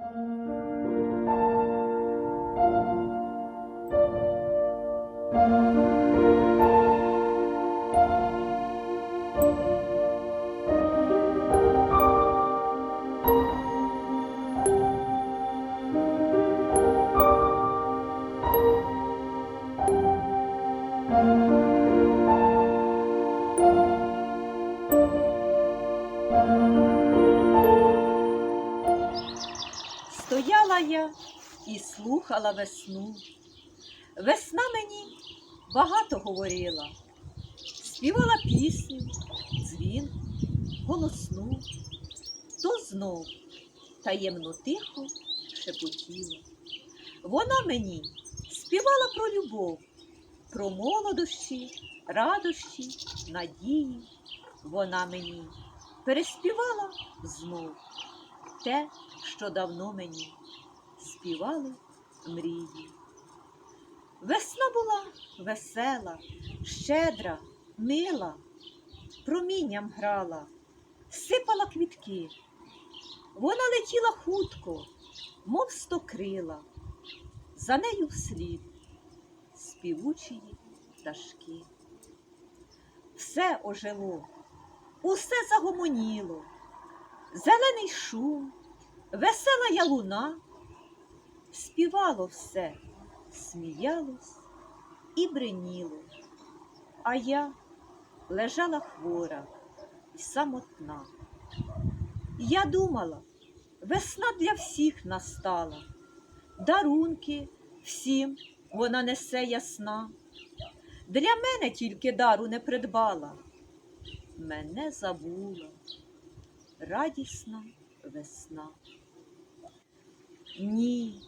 thank you Стояла я і слухала весну. Весна мені багато говорила, співала пісню, дзвін, голосну, то знов таємно тихо шепотіла. Вона мені співала про любов, про молодощі, радощі, надії. Вона мені переспівала знов те, що давно мені співали мрії. Весна була весела, щедра, мила, промінням грала, сипала квітки. Вона летіла хутко, мов сто крила, за нею вслід співучії пташки. Все ожило, усе загомоніло, зелений шум, весела ялуна, співало все, сміялось і бриніло, а я лежала хвора і самотна. Я думала, весна для всіх настала, дарунки всім вона несе ясна. Для мене тільки дару не придбала, мене забула радісна весна. Ні,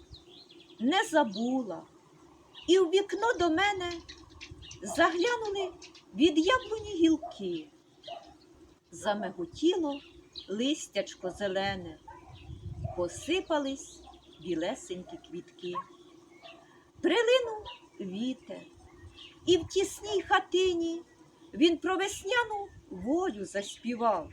не забула. І в вікно до мене заглянули від яблуні гілки. Замеготіло листячко зелене, посипались білесенькі квітки. Прилинув вітер, і в тісній хатині він про весняну волю заспівав